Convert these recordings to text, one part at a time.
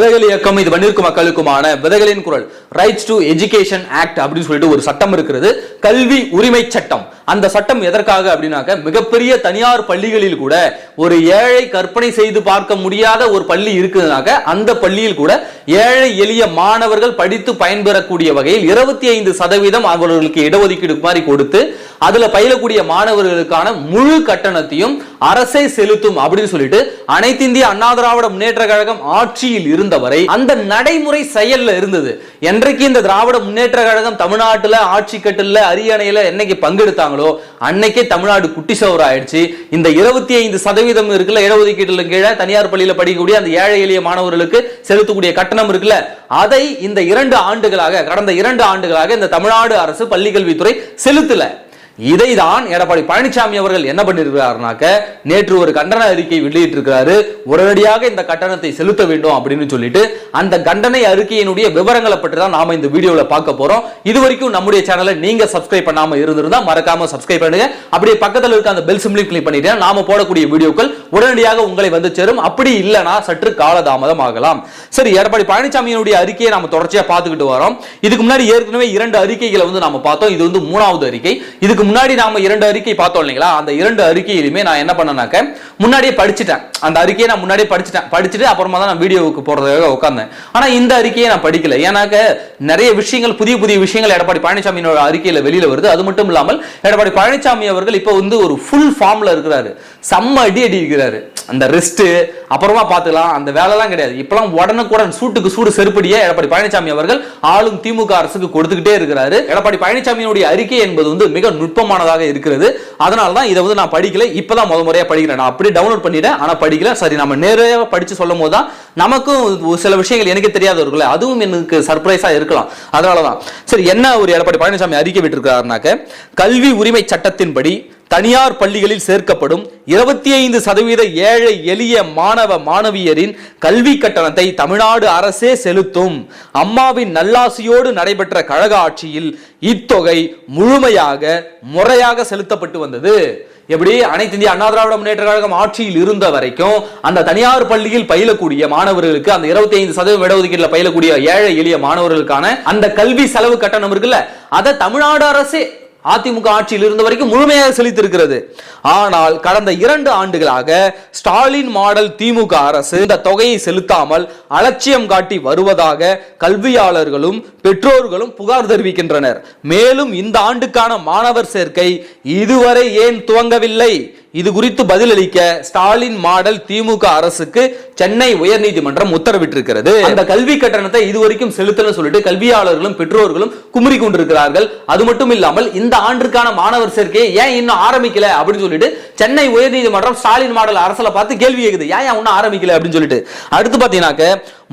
விதைகள் இயக்கம் இது பண்ணிருக்கும் மக்களுக்குமான விதைகளின் குரல். ரைட்ஸ் டு எஜுகேஷன் ஆக்ட் அப்படின்னு சொல்லிட்டு ஒரு சட்டம் இருக்கிறது. கல்வி உரிமை சட்டம். அந்த சட்டம் எதற்காக அப்படின்னாக்க மிகப்பெரிய தனியார் பள்ளிகளில் கூட ஒரு ஏழை கற்பனை செய்து பார்க்க முடியாத ஒரு பள்ளி இருக்குதுனாக்க அந்த பள்ளியில் கூட ஏழை எளிய மாணவர்கள் படித்து பயன்பெறக்கூடிய வகையில் இருபத்தி ஐந்து சதவீதம் அவர்களுக்கு இடஒதுக்கீடு மாதிரி கொடுத்து அதுல பயிலக்கூடிய மாணவர்களுக்கான முழு கட்டணத்தையும் அரசே செலுத்தும் அப்படின்னு சொல்லிட்டு அனைத்து இந்திய அண்ணா திராவிட முன்னேற்ற கழகம் ஆட்சியில் இருந்தவரை அந்த நடைமுறை செயல்ல இருந்தது. என்றைக்கு இந்த திராவிட முன்னேற்ற கழகம் தமிழ்நாட்டுல ஆட்சி கட்டில அரியணையில என்னைக்கு பங்கெடுத்தாங்களோ அன்னைக்கே தமிழ்நாடு குட்டி சோறு ஆயிடுச்சு இந்த இருபத்தி ஐந்து சதவீதம் இருக்குல்ல இடஒதுக்கீட்டுல கீழே தனியார் பள்ளியில படிக்கக்கூடிய அந்த ஏழை எளிய மாணவர்களுக்கு செலுத்தக்கூடிய கட்டணம் இருக்குல்ல அதை இந்த இரண்டு ஆண்டுகளாக கடந்த இரண்டு ஆண்டுகளாக இந்த தமிழ்நாடு அரசு பள்ளிக்கல்வித்துறை செலுத்தல. இதை தான் எடப்பாடி பழனிசாமி அவர்கள் என்ன பண்ணிருக்கிறாருனாக்க நேற்று ஒரு கண்டன அறிக்கை வெளியிட்டிருக்கிறாரு. உடனடியாக இந்த கட்டணத்தை செலுத்த வேண்டும் அப்படின்னு சொல்லிட்டு அந்த கண்டனை அறிக்கையினுடைய விவரங்களை பற்றி தான் நாம இந்த வீடியோவில் பார்க்க போறோம். இது வரைக்கும் நம்முடைய சேனலை நீங்க சப்ஸ்கிரைப் பண்ணாம இருந்திருந்தா மறக்காம சப்ஸ்கிரைப் பண்ணுங்க. அப்படியே பக்கத்துல இருக்க அந்த பெல் சிம்லையும் கிளிக் பண்ணிட்டு நாம போடக்கூடிய வீடியோக்கள் உடனடியாக உங்களை வந்து சேரும். அப்படி இல்லைனா சற்று காலதாமதம் ஆகலாம். சரி எடப்பாடி பழனிசாமியினுடைய அறிக்கையை நாம தொடர்ச்சியா பார்த்துக்கிட்டு வரோம். இதுக்கு முன்னாடி ஏற்கனவே இரண்டு அறிக்கைகளை வந்து நாம பார்த்தோம். இது வந்து மூணாவது அறிக்கை. இதுக்கு முன்னாடி நாம இரண்டு அறிக்கை பார்த்தோம் இல்லைங்களா? அந்த இரண்டு அறிக்கையிலுமே நான் என்ன பண்ணனாக்க முன்னாடியே படிச்சுட்டேன். அந்த அறிக்கையை நான் முன்னாடியே படிச்சுட்டேன். படிச்சுட்டு அப்புறமா தான் நான் வீடியோவுக்கு போறதுக்காக உட்கார்ந்தேன். ஆனா இந்த அறிக்கையை நான் படிக்கல. ஏன்னாக்க நிறைய விஷயங்கள் புதிய புதிய விஷயங்கள் எடப்பாடி பழனிசாமியோட அறிக்கையில வெளியில வருது. அது மட்டும் இல்லாமல் எடப்பாடி பழனிசாமி அவர்கள் இப்போ வந்து ஒரு ஃபுல் ஃபார்ம்ல இருக்கிறாரு. செம்ம அடி அடி இருக்கிறாரு அந்த ரெஸ்ட் அப்புறமா பார்த்துக்கலாம். அந்த வேலைலாம் கிடையாது. இப்பெல்லாம் உடனுக்குடன் சூட்டுக்கு சூடு செருப்படியே எடப்பாடி பழனிசாமி அவர்கள் ஆளும் திமுக அரசுக்கு கொடுத்துக்கிட்டே இருக்கிறாரு. எடப்பாடி பழனிசாமியினுடைய அறிக்கை என்பது வந்து மிக நுட்பமானதாக இருக்கிறது. அதனால தான் இதை வந்து நான் படிக்கல. இப்பதான் முத முறையா படிக்கிறேன். நான் அப்படியே டவுன்லோட் பண்ணிட்டேன். ஆனா படிக்கல. சரி நம்ம நேரடியாக படித்து சொல்லும் போது தான் நமக்கும் சில விஷயங்கள் எனக்கு தெரியாத இருக்குல்ல அதுவும் எனக்கு சர்ப்ரைஸாக இருக்கலாம். அதனால தான் சரி என்ன ஒரு எடப்பாடி பழனிசாமி அறிக்கை விட்டுருக்கிறாருனாக்க கல்வி உரிமை சட்டத்தின்படி தனியார் பள்ளிகளில் சேர்க்கப்படும் இருபத்தி ஐந்து சதவீத ஏழை எளிய மாணவ மாணவியரின் கல்வி கட்டணத்தை தமிழ்நாடு அரசே செலுத்தும். அம்மாவின் நல்லாசியோடு நடைபெற்ற கழக ஆட்சியில் இத்தொகை முழுமையாக முறையாக செலுத்தப்பட்டு வந்தது. எப்படி அனைத்து இந்திய அண்ணா திராவிட முன்னேற்ற கழகம் ஆட்சியில் இருந்த வரைக்கும் அந்த தனியார் பள்ளியில் பயிலக்கூடிய மாணவர்களுக்கு அந்த இருபத்தி ஐந்து சதவீதம் இடஒதுக்கீட்டில் பயிலக்கூடிய ஏழை எளிய மாணவர்களுக்கான அந்த கல்வி செலவு கட்டணம் இருக்குல்ல? அதை தமிழ்நாடு அரசே அதிமுக ஆட்சியில் இருந்த வரைக்கும் முழுமையாக செலுத்திருக்கிறது ஆனால் கடந்த இரண்டு ஆண்டுகளாக ஸ்டாலின் மாடல் திமுக அரசு இந்த தொகையை செலுத்தாமல் அலட்சியம் காட்டி வருவதாக கல்வியாளர்களும் பெற்றோர்களும் புகார் தெரிவிக்கின்றனர். மேலும் இந்த ஆண்டுக்கான மாணவர் சேர்க்கை இதுவரை ஏன் துவங்கவில்லை? இது குறித்து பதிலளிக்க ஸ்டாலின் மாடல் திமுக அரசுக்கு சென்னை உயர்நீதிமன்றம் உத்தரவிட்டிருக்கிறது. அந்த கல்வி கட்டணத்தை இதுவரைக்கும் செலுத்தல சொல்லிட்டு கல்வியாளர்களும் பெற்றோர்களும் குமரி கொண்டிருக்கிறார்கள். அது மட்டும் இல்லாமல் இந்த ஆண்டுக்கான மாணவர் சேர்க்கையை ஏன் இன்னும் ஆரம்பிக்கல அப்படின்னு சொல்லிட்டு சென்னை உயர்நீதிமன்றம் ஸ்டாலின் மாடல் அரசுல பார்த்து கேள்வி கேக்குது. ஏன் ஏன் இன்னும் ஆரம்பிக்கல அப்படின்னு சொல்லிட்டு. அடுத்து பாத்தீங்கன்னாக்க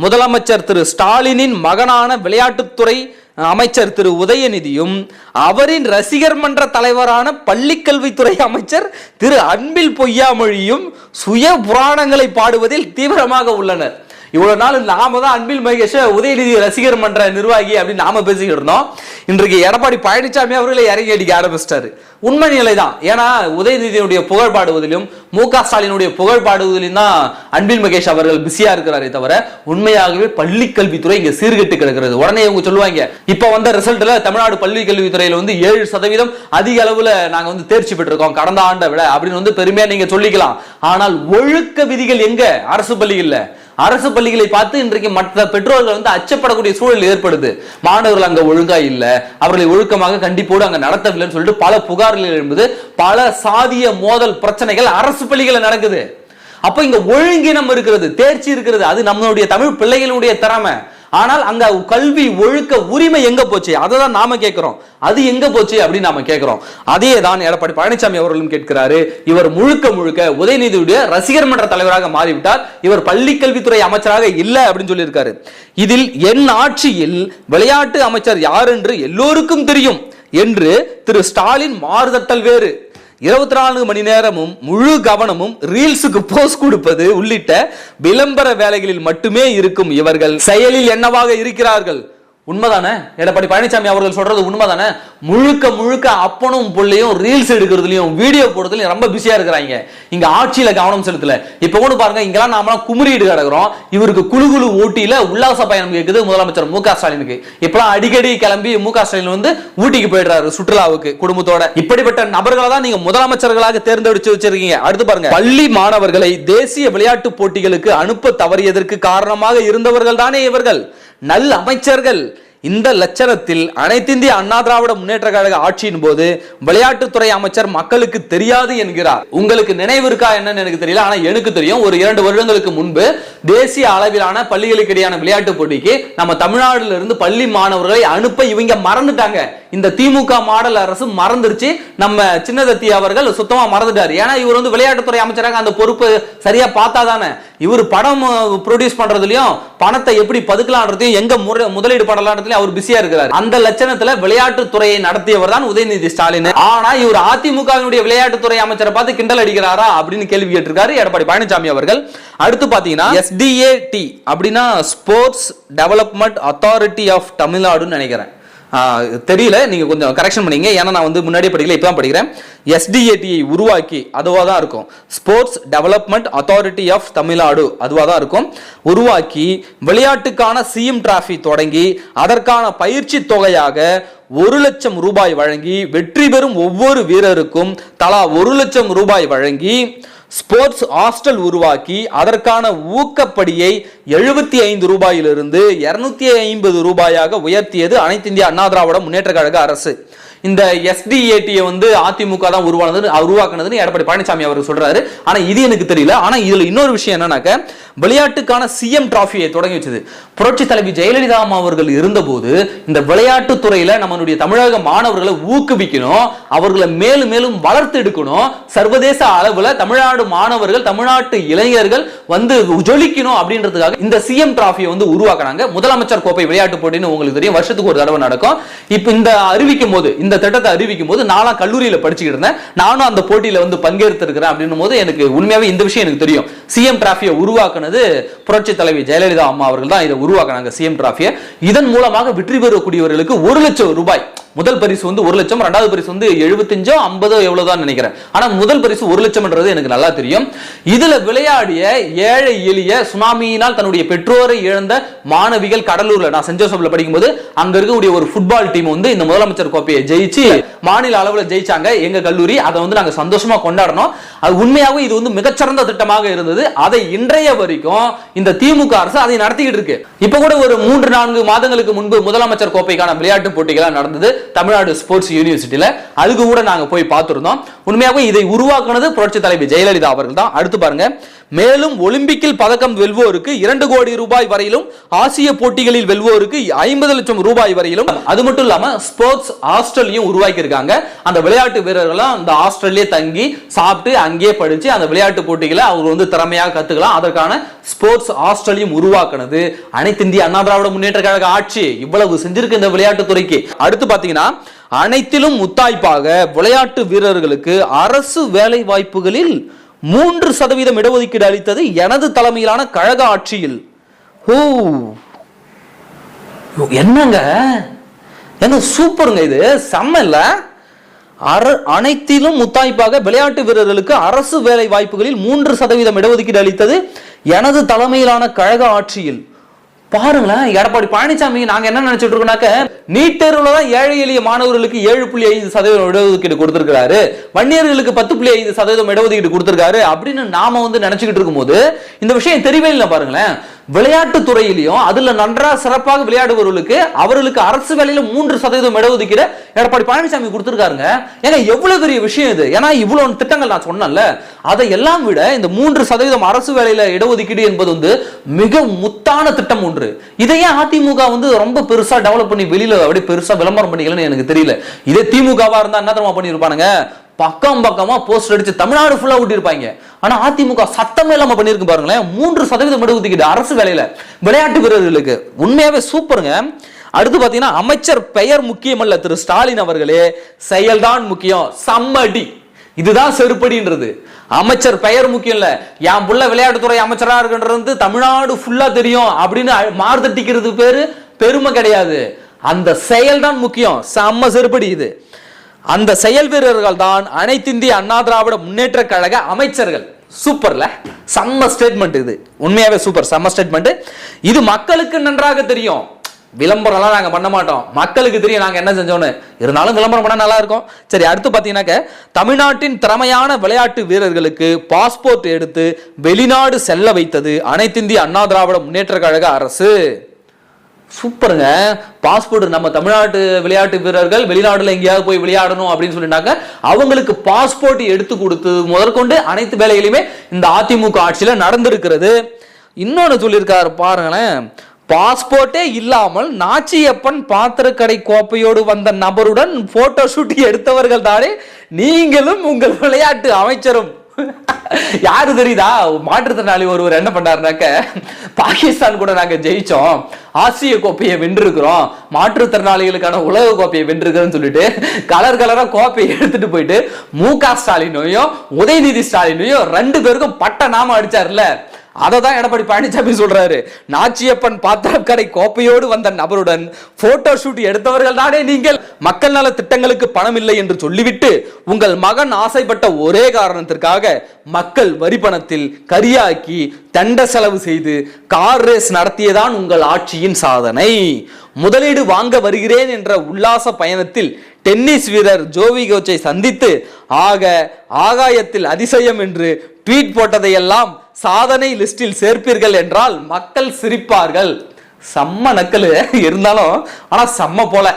முதலமைச்சர் திரு ஸ்டாலினின் மகனான விளையாட்டுத்துறை அமைச்சர் திரு உதயநிதியும் அவரின் ரசிகர் மன்ற தலைவரான பள்ளிக்கல்வித்துறை அமைச்சர் திரு அன்பில் பொய்யாமொழியும் சுய புராணங்களை பாடுவதில் தீவிரமாக உள்ளனர். இவ்வளவு நாள் நாம தான் அன்பில் மகேஷ உதயநிதி ரசிகர் மன்ற நிர்வாகி அப்படின்னு நாம பேசிக்கிட்டு இருந்தோம். இன்றைக்கு எடப்பாடி பழனிசாமி அவர்களை இறங்கி அடிக்க ஆரம்பிச்சிட்டாரு. உண்மை நிலை தான் ஏன்னா உதயநிதியினுடைய புகழ் பாடுவதிலும் மு க ஸ்டாலினுடைய புகழ் பாடுவதிலும் தான் அன்பில் மகேஷ் அவர்கள் பிஸியா இருக்கிறாரே தவிர உண்மையாகவே பள்ளி கல்வித்துறை இங்க சீர்கெட்டு கிடக்கிறது. உடனே இவங்க சொல்லுவாங்க இப்ப வந்த ரிசல்ட்ல தமிழ்நாடு பள்ளி கல்வித்துறையில வந்து ஏழு சதவீதம் அதிக அளவுல நாங்க வந்து தேர்ச்சி பெற்றிருக்கோம். கடந்த ஆண்டை விட அப்படின்னு வந்து பெருமையா நீங்க சொல்லிக்கலாம். ஆனால் ஒழுக்க விதிகள் எங்க? அரசு பள்ளிகள்ல. அரசு பள்ளிகளை பார்த்து இன்றைக்கு மற்ற பெற்றோர்கள் வந்து அச்சப்படக்கூடிய சூழல் ஏற்படுது. மாணவர்கள் அங்க ஒழுங்கா இல்ல. அவர்களை ஒழுக்கமாக கண்டிப்போடு அங்க நடத்தவில்லைன்னு சொல்லிட்டு பல புகார்கள் எழும்புது. பல சாதிய மோதல் பிரச்சனைகள் அரசு பள்ளிகளில் நடக்குது. அப்ப இங்க ஒழுங்கினம் இருக்கிறது தேர்ச்சி இருக்கிறது அது நம்மளுடைய தமிழ் பிள்ளைகளுடைய திறமை. ஆனால் அங்க கல்வி ஒழுக்க உரிமை எங்க போச்சு? அதை தான் நாம கேட்கிறோம் அது எங்க போச்சு அப்படின்னு நாம கேட்கிறோம் அதே தான் எடப்பாடி பழனிசாமி அவர்களும் கேட்கிறாரு. இவர் முழுக்க முழுக்க உதயநிதியுடைய ரசிகர் மன்ற தலைவராக மாறிவிட்டார். இவர் பள்ளி கல்வித்துறை அமைச்சராக இல்லை அப்படின்னு சொல்லியிருக்காரு. இதில் என் ஆட்சியில் விளையாட்டு அமைச்சர் யார் என்று எல்லோருக்கும் தெரியும் என்று திரு ஸ்டாலின் மாறுதட்டல் வேறு. இருபத்தி நான்கு மணி நேரமும் முழு கவனமும் ரீல்ஸுக்கு போஸ்ட் கொடுப்பது உள்ளிட்ட விளம்பர வேலைகளில் மட்டுமே இருக்கும் இவர்கள். செயலில் என்னவாக இருக்கிறார்கள்? உண்மைதானே? எடப்பாடி பழனிசாமி அவர்கள் சொல்றது உண்மைதானே? முழுக்க முழுக்க அப்பனும் புள்ளையும் ரீல்ஸ் எடுக்கிறதுலையும் வீடியோ போடுறதுலையும் ரொம்ப பிஸியா இருக்கிறாங்க. இங்க ஆட்சியில கவனம் செலுத்தல. இப்ப கூட பாருங்க இங்கெல்லாம் நாமலாம் குமுறிட்டு கிடக்குறோம். இவருக்கு குழு குழு ஊட்டியில உல்லாச பயணம் கேட்குது முதலமைச்சர் மு க ஸ்டாலினுக்கு. இப்பெல்லாம் அடிக்கடி கிளம்பி மு க ஸ்டாலின் வந்து ஊட்டிக்கு போயிடுறாரு சுற்றுலாவுக்கு குடும்பத்தோட. இப்படிப்பட்ட நபர்களை தான் நீங்க முதலமைச்சர்களாக தேர்ந்தெடுத்து வச்சிருக்கீங்க. அடுத்து பாருங்க பள்ளி மாணவர்களை தேசிய விளையாட்டு போட்டிகளுக்கு அனுப்ப தவறியதற்கு காரணமாக இருந்தவர்கள் தானே இவர்கள். நல் அமைச்சர்கள் இந்த லட்சணத்தில் அனைத்திந்திய அண்ணா திராவிட முன்னேற்ற கழக ஆட்சியின் போது விளையாட்டுத்துறை அமைச்சர் மக்களுக்கு தெரியாது என்கிறார். உங்களுக்கு நினைவு இருக்கா என்னன்னு எனக்கு தெரியல. ஆனா எனக்கு தெரியும் ஒரு இரண்டு வருடங்களுக்கு முன்பு தேசிய அளவிலான பள்ளிகளுக்கு இடையான விளையாட்டு போட்டிக்கு நம்ம தமிழ்நாடுல இருந்து பள்ளி மாணவர்களை அனுப்ப இவங்க மறந்துட்டாங்க. இந்த திமுக மாடல் அரசு மறந்துருச்சு. நம்ம சின்னதத்தி அவர்கள் சுத்தமா மறந்துட்டாரு. ஏன்னா இவர் வந்து விளையாட்டுத்துறை அமைச்சராக அந்த பொறுப்பு சரியா பார்த்தா தானே இவர் படம் ப்ரொடியூஸ் பண்றதுலயும் பணத்தை எப்படி பதுக்கலான்றதையும் எங்க முதலீடு முதலீடு பண்ணலான்றதுலயும் அவர் பிஸியா இருக்கிறார். அந்த லட்சணத்துல விளையாட்டுத்துறையை நடத்தியவர் தான் உதயநிதி ஸ்டாலின். ஆனா இவர் அதிமுகவினுடைய விளையாட்டுத்துறை அமைச்சரை பார்த்து கிண்டல் அடிக்கிறாரா அப்படின்னு கேள்வி கேட்டிருக்காரு எடப்பாடி பழனிசாமி அவர்கள். அடுத்து பாத்தீங்கன்னா எஸ்டிஏடி அப்படின்னா ஸ்போர்ட்ஸ் டெவலப்மெண்ட் அத்தாரிட்டி ஆஃப் தமிழ்நாடுன்னு நினைக்கிறேன். தெரியல. நீங்கள் கொஞ்சம் கரெக்ஷன் பண்ணீங்க. ஏன்னா நான் வந்து முன்னாடியே படிக்கல இப்போ தான் படிக்கிறேன் எஸ்டிஏடியை உருவாக்கி அதுவாக தான் இருக்கும். Sports Development Authority of Tamil Nadu அதுவாக தான் இருக்கும். உருவாக்கி விளையாட்டுக்கான சிஎம் டிராஃபி தொடங்கி அதற்கான பயிற்சி தொகையாக ஒரு லட்சம் ரூபாய் வழங்கி வெற்றி பெறும் ஒவ்வொரு வீரருக்கும் தலா ஒரு லட்சம் ரூபாய் வழங்கி ஸ்போர்ட்ஸ் ஹாஸ்டல் உருவாக்கி அதற்கான ஊக்கப்படியை எழுபத்தி ஐந்து ரூபாயிலிருந்து இருநூத்தி ஐம்பது ரூபாயாக உயர்த்தியது அனைத்து இந்திய அண்ணா திராவிட முன்னேற்ற கழக அரசு. இந்த எஸ்டிஏடியை வந்து அதிமுக தான் உருவானது உருவாக்குனதுன்னு எடப்பாடி பழனிசாமி அவர் சொல்றாரு. ஆனா இது எனக்கு தெரியல. ஆனா இதுல இன்னொரு விஷயம் என்னன்னாக்க விளையாட்டுக்கான சிஎம் டிராஃபியை தொடங்கி வச்சது. புரட்சி தலைவி ஜெயலலிதா அம்மா அவர்கள் இருந்தபோது இந்த விளையாட்டு துறையில நம்மளுடைய தமிழக மாணவர்களை ஊக்குவிக்கணும் அவர்களை மேலும் மேலும் வளர்த்து எடுக்கணும். சர்வதேச அளவுல தமிழ்நாடு மாணவர்கள் தமிழ்நாட்டு இளைஞர்கள் வந்து ஜொலிக்கணும் அப்படின்றதுக்காக இந்த சிஎம் டிராஃபியை வந்து உருவாக்குனாங்க. முதலமைச்சர் கோப்பை விளையாட்டு போட்டின்னு உங்களுக்கு தெரியும். வருஷத்துக்கு ஒரு தடவை நடக்கும். இப்போ இந்த அறிவிக்கும் போது இந்த திட்டத்தை அறிவிக்கும் போது நானும் கல்லூரியில படிச்சுக்கிட்டு இருந்தேன். நானும் அந்த போட்டியில வந்து பங்கேற்றுருக்கிறேன் அப்படின்னும் போது எனக்கு உண்மையாவே இந்த விஷயம் எனக்கு தெரியும். சிஎம் டிராஃபியை உருவாக்குனது புரட்சி தலைவி ஜெயலலிதா அம்மா அவர்கள் தான். இதை உருவாக்குனாங்க சிஎம் டிராஃபியை இதன் மூலமாக வெற்றி பெறக்கூடியவர்களுக்கு ஒரு லட்சம் ரூபாய் முதல் பரிசு வந்து ஒரு லட்சம் ரெண்டாவது பரிசு வந்து எழுபத்தஞ்சோ ஐம்பதோ எவ்வளவுதான் நினைக்கிறேன். ஆனா முதல் பரிசு ஒரு லட்சம்ன்றது எனக்கு நல்லா தெரியும். இதுல விளையாடிய ஏழை எளிய சுனாமியினால் தன்னுடைய பெற்றோரை இழந்த மாணவிகள் கடலூர்ல நான் சென்ட் ஜோசப்ல படிக்கும்போது அங்க இருக்கக்கூடிய ஒரு ஃபுட்பால் டீம் வந்து இந்த முதலமைச்சர் கோப்பையை ஜெயிச்சு மாநில அளவில் ஜெயிச்சாங்க. எங்க கல்லூரி அதை வந்து நாங்க சந்தோஷமா கொண்டாடணும். அது உண்மையாகவே இது வந்து மிகச்சிறந்த திட்டமாக இருந்தது. அதை இன்றைய வரைக்கும் இந்த திமுக அரசு அதை நடத்திக்கிட்டு இருக்கு. இப்ப கூட ஒரு மூன்று நான்கு மாதங்களுக்கு முன்பு முதலமைச்சர் கோப்பைக்கான விளையாட்டு போட்டிகள் நடந்தது. தமிழ்நாடு ஸ்போர்ட்ஸ் யூனிவர்சிட்டியில அதுக்கு கூட நாங்க போய் பார்த்துருந்தோம். உண்மையாகவே இதை உருவாக்குனது புரட்சி தலைவி ஜெயலலிதா அவர்கள் தான். அடுத்து பாருங்க. மேலும் ஒலிம்பிக்கில் பதக்கம் வெல்வோருக்கு இரண்டு கோடி ரூபாய் வரையிலும் ஆசிய போட்டிகளில் வெல்வோருக்கு ஐம்பது லட்சம் ரூபாய் வரையிலும். அது மட்டும் இல்லாம ஸ்போர்ட்ஸ் ஹாஸ்டல்லையும் உருவாக்கி இருக்காங்க அந்த விளையாட்டு வீரர்களும் அந்த ஹாஸ்டல்லே தங்கி சாப்பிட்டு அங்கேயே படிச்சு அந்த விளையாட்டு போட்டிகளை அவர் வந்து திறமையாக கத்துக்கலாம். அதற்கான ஸ்போர்ட்ஸ் ஹாஸ்டலையும் உருவாக்குனது. அனைத்து இந்திய அண்ணா திராவிட முன்னேற்ற கழக ஆட்சி இவ்வளவு செஞ்சிருக்கு இந்த விளையாட்டு துறைக்கு. அடுத்து பாத்தீங்கன்னா அனைத்திலும் முத்தாய்ப்பாக விளையாட்டு வீரர்களுக்கு அரசு வேலை வாய்ப்புகளில் மூன்று சதவீதம் இடஒதுக்கீடு அளித்தது எனது தலைமையிலான கழக ஆட்சியில். ஓ ஓ, என்னங்க? என்ன சூப்பருங்க இது. செம்ம இல்ல அர அனைத்திலும் முத்தாய்ப்பாக விளையாட்டு வீரர்களுக்கு அரசு வேலை வாய்ப்புகளில் மூன்று சதவீதம் இடஒதுக்கீடு அளித்தது எனது தலைமையிலான கழக ஆட்சியில். பாருங்களேன் எடப்பாடி பழனிசாமி நாங்க என்ன நினைச்சிட்டு இருக்கோம்னாக்க நீட் தேர்வுல தான் ஏழை எளிய மாணவர்களுக்கு ஏழு புள்ளி ஐந்து சதவீதம் இடஒதுக்கீடு கொடுத்திருக்காரு வன்னியர்களுக்கு பத்து புள்ளி ஐந்து சதவீதம் இடஒதுக்கீடு கொடுத்திருக்காரு அப்படின்னு நாம வந்து நினைச்சுக்கிட்டு இருக்கும்போது இந்த விஷயம் தெரியவே இல்லை பாருங்களேன். விளையாட்டு துறையிலையும் அதுல நன்றா சிறப்பாக விளையாடுபவர்களுக்கு அவர்களுக்கு அரசு வேலையில மூன்று சதவீதம் இடஒதுக்கீடு எடப்பாடி பழனிசாமி கொடுத்திருக்காருங்க. ஏங்க எவ்வளவு பெரிய விஷயம் இது? ஏன்னா இவ்வளவு திட்டங்கள் நான் சொன்னேன்ல. அதை எல்லாம் விட இந்த மூன்று சதவீதம் அரசு வேலையில இடஒதுக்கீடு என்பது வந்து மிக முத்தான திட்டம் ஒன்று. ஒன்று இதையே அதிமுக வந்து ரொம்ப பெருசா டெவலப் பண்ணி வெளியில அப்படியே பெருசா விளம்பரம் பண்ணிக்கலன்னு எனக்கு தெரியல. இதே திமுகவா இருந்தா என்ன தெரியுமா பண்ணிருப்பானுங்க பக்கம் பக்கமா போஸ்டர் அடிச்சு தமிழ்நாடு ஃபுல்லா ஊட்டியிருப்பாங்க. ஆனா அதிமுக சத்தமே இல்லாம பண்ணிருக்கு பாருங்களேன். மூன்று சதவீதம் இடஒதுக்கீடு அரசு வேலையில விளையாட்டு வீரர்களுக்கு. உண்மையாவே சூப்பருங்க. அடுத்து பாத்தீங்கன்னா அமைச்சர் பெயர் முக்கியமல்ல திரு ஸ்டாலின் அவர்களே. செயல்தான் முக்கியம். சம்மடி. இதுதான் செருப்படின்றது. அமைச்சர் பெயர் முக்கியம் இல்ல. என் புள்ள விளையாட்டுத்துறை அமைச்சரா இருக்குன்றது வந்து தமிழ்நாடு ஃபுல்லா தெரியும் அப்படின்னு மார்த்தட்டிக்கிறது பேரு பெருமை கிடையாது. அந்த செயல் தான் முக்கியம். செம்ம செருப்படி இது. அந்த செயல் வீரர்கள் தான் அனைத்திந்திய அண்ணா திராவிட முன்னேற்ற கழக அமைச்சர்கள். சூப்பர்ல செம்ம ஸ்டேட்மெண்ட் இது. உண்மையாவே சூப்பர் செம்ம ஸ்டேட்மெண்ட் இது மக்களுக்கு நன்றாக தெரியும். விளம்பரம்லாம் நாங்கள் பண்ண மாட்டோம். மக்களுக்கு தெரியும் நாங்கள் என்ன செஞ்சோன்னு இருந்தாலும் விளம்பரம் பண்ணால் நல்லா இருக்கும். சரி அடுத்து பார்த்தீங்கன்னாக்க தமிழ்நாட்டின் திறமையான விளையாட்டு வீரர்களுக்கு பாஸ்போர்ட் எடுத்து வெளிநாடு செல்ல வைத்தது அனைத்திந்திய அண்ணா திராவிட முன்னேற்ற கழக அரசு. சூப்பருங்க. பாஸ்போர்ட் நம்ம தமிழ்நாட்டு விளையாட்டு வீரர்கள் வெளிநாடுல எங்கேயாவது போய் விளையாடணும் அப்படின்னு சொல்லிட்டாங்க அவங்களுக்கு பாஸ்போர்ட் எடுத்து கொடுத்து முதற்கொண்டு அனைத்து வேலைகளையுமே இந்த அதிமுக ஆட்சியில் நடந்திருக்கிறது. இன்னொன்று சொல்லியிருக்காரு பாருங்களேன். பாஸ்போர்ட்டே இல்லாமல் நாச்சியப்பன் பாத்திரக்கடை கோப்பையோடு வந்த நபருடன் போட்டோ ஷூட் எடுத்தவர்கள் தானே? நீங்களும் உங்கள் விளையாட்டு அமைச்சரும். யாரு தெரியுதா? மாற்றுத்திறனாளி ஒருவர் என்ன பண்ணாருனாக்க பாகிஸ்தான் கூட நாங்க ஜெயிச்சோம். ஆசிய கோப்பையை வென்றிருக்கிறோம். மாற்றுத்திறனாளிகளுக்கான உலக கோப்பையை வென்றிருக்கிறோம்னு சொல்லிட்டு கலர் கலரா கோப்பையை எடுத்துட்டு போயிட்டு மு க ஸ்டாலினையும் உதயநிதி ஸ்டாலினையும் ரெண்டு பேருக்கும் பட்ட நாம அடிச்சார்ல அதை தான் எடப்பாடி பழனிசாமி சொல்றாரு. நாச்சியப்பன் பாத்திரக்கடை கோப்பையோடு வந்த நபருடன் போட்டோ ஷூட் எடுத்தவர்கள் தானே நீங்கள். மக்கள் நல திட்டங்களுக்கு பணம் இல்லை என்று சொல்லிவிட்டு உங்கள் மகன் ஆசைப்பட்ட ஒரே காரணத்திற்காக மக்கள் வரி பணத்தில் கரியாக்கி தண்ட செலவு செய்து கார் ரேஸ் நடத்தியதான் உங்கள் ஆட்சியின் சாதனை. முதலீடு வாங்க வருகிறேன் என்ற உல்லாச பயணத்தில் டென்னிஸ் வீரர் ஜோவி கோச்சை சந்தித்து ஆக ஆகாயத்தில் அதிசயம் என்று ட்வீட் போட்டதையெல்லாம் சாதனை லிஸ்டில் சேர்ப்பீர்கள் என்றால் மக்கள் சிரிப்பார்கள். செம்ம நக்கல். இருந்தாலும் ஆனால் செம்ம போல.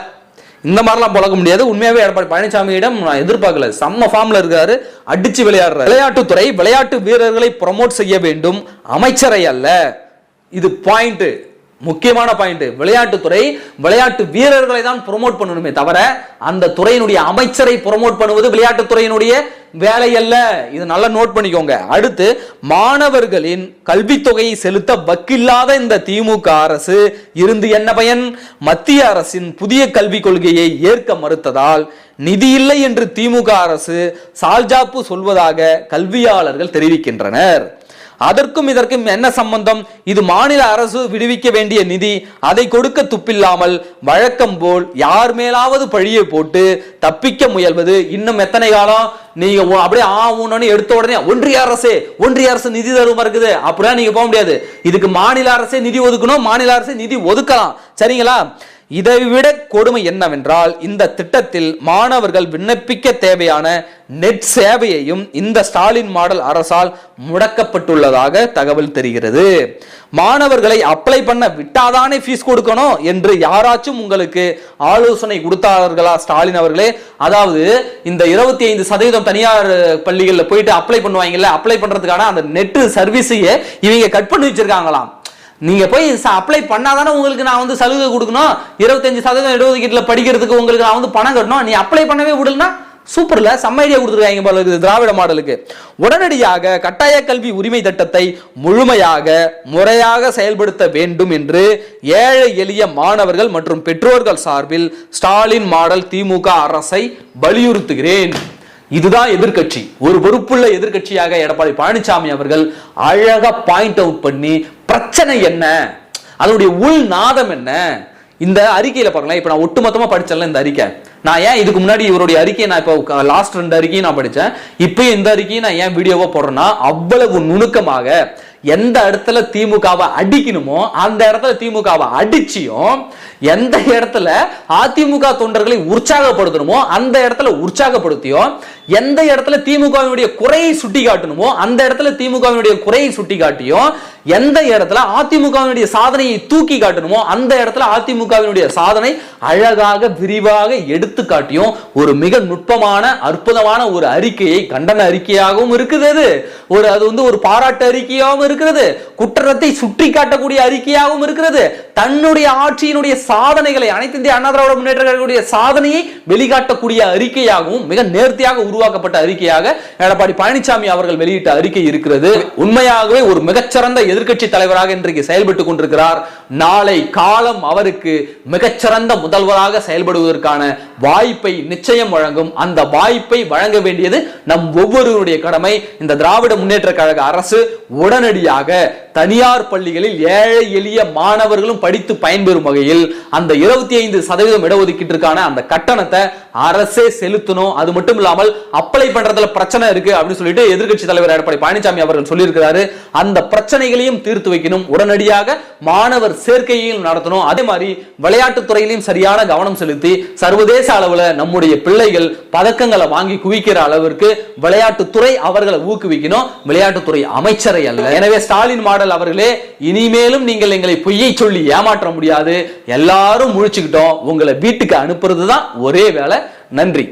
இந்த மாதிரிலாம் புழக்க முடியாது. உண்மையாவே எடப்பாடி பழனிசாமியிடம் நான் எதிர்பார்க்கல. செம்ம ஃபார்ம்ல இருக்காரு. அடிச்சு விளையாடுறாரு. விளையாட்டுத்துறை விளையாட்டு வீரர்களை ப்ரொமோட் செய்ய வேண்டும். அமைச்சரை அல்ல. இது பாயிண்ட்டு முக்கியமான பாயிண்ட் விளையாட்டுத்துறை விளையாட்டு வீரர்களை தான் ப்ரொமோட் பண்ணணுமே தவிர அந்த துறையினுடைய அமைச்சரை ப்ரொமோட் பண்ணுவது விளையாட்டுத்துறையினுடைய வேலை அல்ல. இது நல்லா நோட் பண்ணிக்கோங்க. அடுத்து மாணவர்களின் கல்வித்தொகையை செலுத்த வக்கில்லாத இந்த திமுக அரசு இருந்து என்ன பயன்? மத்திய அரசின் புதிய கல்விக் கொள்கையை ஏற்க மறுத்ததால் நிதி இல்லை என்று திமுக அரசு சால்ஜாப்பு சொல்வதாக கல்வியாளர்கள் தெரிவிக்கின்றனர். அதற்கும் இதற்கும் என்ன சம்பந்தம்? இது மாநில அரசு விடுவிக்க வேண்டிய நிதி அதை கொடுக்க துப்பில்லாமல் வழக்கம் போல் யார் மேலாவது பழியை போட்டு தப்பிக்க முயல்வது இன்னும் எத்தனை காலம்? நீங்க அப்படியே ஆ ஊனன்னு எடுத்த உடனே ஒன்றிய அரசே ஒன்றிய அரசு நிதி தருமா இருக்குது? அப்படிலாம் நீங்க போக முடியாது. இதுக்கு மாநில அரசே நிதி ஒதுக்கணும் மாநில அரசே நிதி ஒதுக்கலாம். சரிங்களா? இதைவிட கொடுமை என்னவென்றால் இந்த திட்டத்தில் மாணவர்கள் விண்ணப்பிக்க தேவையான நெட் சேவையையும் இந்த ஸ்டாலின் மாடல் அரசால் முடக்கப்பட்டுள்ளதாக தகவல் தெரிகிறது. மாணவர்களை அப்ளை பண்ண விட்டாதானே ஃபீஸ் கொடுக்கணும் என்று யாராச்சும் உங்களுக்கு ஆலோசனை கொடுத்தார்களா ஸ்டாலின் அவர்களே? அதாவது இந்த இருபத்தி ஐந்து சதவீதம் தனியார் பள்ளிகளில் போயிட்டு அப்ளை பண்ணுவாங்கல்ல அப்ளை பண்றதுக்கான அந்த நெட் சர்வீஸையே இவங்க கட் பண்ணி வச்சிருக்காங்களாம். நீங்க போய் அப்ளை பண்ணாதானே உங்களுக்கு நான் வந்து சலுகை கொடுக்கணும். இருபத்தஞ்சு சதவீதம் இடஒதுக்கீட்டுல படிக்கிறதுக்கு உங்களுக்கு நான் வந்து பணம் கட்டணும். நீ அப்ளை பண்ணவே விடலனா சூப்பரில் செம்ம ஐடியா கொடுத்துருக்காங்க போல இருக்குது திராவிட மாடலுக்கு. உடனடியாக கட்டாய கல்வி உரிமை திட்டத்தை முழுமையாக முறையாக செயல்படுத்த வேண்டும் என்று ஏழை எளிய மாணவர்கள் மற்றும் பெற்றோர்கள் சார்பில் ஸ்டாலின் மாடல் திமுக அரசை வலியுறுத்துகிறேன். இதுதான் எதிர்க்கட்சி. ஒரு பொறுப்புள்ள எதிர்கட்சியாக எடப்பாடி பழனிசாமி அவர்கள் அழகா பாயிண்ட் அவுட் பண்ணி பிரச்சனை என்ன? அதனுடைய உள் நாதம் என்ன? இந்த அறிக்கையில பாருங்களேன். இப்ப நான் ஒட்டுமொத்தமா படித்தேன்ல இந்த அறிக்கை. நான் ஏன் இதுக்கு முன்னாடி இவருடைய அறிக்கையை நான் இப்போ லாஸ்ட் ரெண்டு அறிக்கையும் நான் படித்தேன் இப்போ இந்த அறிக்கையை நான் ஏன் வீடியோவாக போடுறேன்னா அவ்வளவு நுணுக்கமாக எந்த இடத்துல திமுகவை அடிக்கணுமோ அந்த இடத்துல திமுகவை அடிச்சியும் எந்த இடத்துல அதிமுக தொண்டர்களை உற்சாகப்படுத்தணுமோ அந்த இடத்துல உற்சாகப்படுத்தியும் எந்த இடத்துல திமுகவினுடைய குறையை சுட்டி காட்டணுமோ அந்த இடத்துல திமுகவினுடைய குறையை சுட்டி காட்டியும் எந்த இடத்துல அதிமுகவினுடைய சாதனையை தூக்கி காட்டணுமோ அந்த இடத்துல அதிமுகவினுடைய சாதனை அழகாக விரிவாக எடுத்து காட்டியும் ஒரு மிக நுட்பமான அற்புதமான ஒரு அறிக்கையை கண்டன அறிக்கையாகவும் இருக்குது அது. ஒரு அது வந்து ஒரு பாராட்டு அறிக்கையாகவும் இருக்கிறது குற்றத்தை சுட்டி காட்டக்கூடிய அறிக்கையாகவும் இருக்கிறது தன்னுடைய ஆட்சியினுடைய சாதனைகளை அனைத்து இந்திய அண்ணா திராவிட முன்னேற்ற கழகத்துடைய சாதனையை வெளிக்காட்டக்கூடிய அறிக்கையாகவும் மிக நேர்த்தியாக உருவாக்கப்பட்ட அறிக்கையாக எடப்பாடி பழனிசாமி அவர்கள் வெளியிட்ட அறிக்கை இருக்கிறது. உண்மையாகவே ஒரு மிகச்சிறந்த எதிர்கட்சி தலைவராக இன்றைக்கு செயல்பட்டுக் கொண்டிருக்கிறார். நாளை காலம் அவருக்கு மிகச்சிறந்த முதல்வராக செயல்படுவதற்கான வாய்ப்பை நிச்சயம் வழங்கும். அந்த வாய்ப்பை வழங்க வேண்டியது நம் ஒவ்வொருவருடைய கடமை. இந்த திராவிட முன்னேற்ற கழக அரசு உடனடியாக தனியார் பள்ளிகளில் ஏழை எளிய மாணவர்களும் படித்து பயன்பெறும் வகையில் அந்த இருபத்தி ஐந்து சதவீதம் இடஒதுக்கீட்டிற்கான அந்த கட்டணத்தை அரசே செலுத்தணும். அது மட்டும் இல்லாமல் அப்ளை பண்றதுல பிரச்சனை இருக்கு அப்படின்னு சொல்லிட்டு எதிர்கட்சி தலைவர் எடப்பாடி பழனிசாமி அவர்கள் சொல்லியிருக்கிறாரு. அந்த பிரச்சனைகளையும் தீர்த்து வைக்கணும். உடனடியாக மாணவர் சேர்க்கையையும் நடத்தணும். அதே மாதிரி விளையாட்டுத் துறையிலையும் சரியான கவனம் செலுத்தி சர்வதேச அளவில் நம்முடைய பிள்ளைகள் பதக்கங்களை வாங்கி குவிக்கிற அளவிற்கு விளையாட்டுத்துறை அவர்களை ஊக்குவிக்கணும். விளையாட்டுத்துறை அமைச்சரை அல்ல. எனவே ஸ்டாலின் மாடல் அவர்களே இனிமேலும் நீங்கள் எங்களை பொய்யை சொல்லி ஏமாற்ற முடியாது. எல்லாரும் முழிச்சுக்கிட்டோம். உங்களை வீட்டுக்கு அனுப்புறது தான் ஒரே வேலை. நன்றி.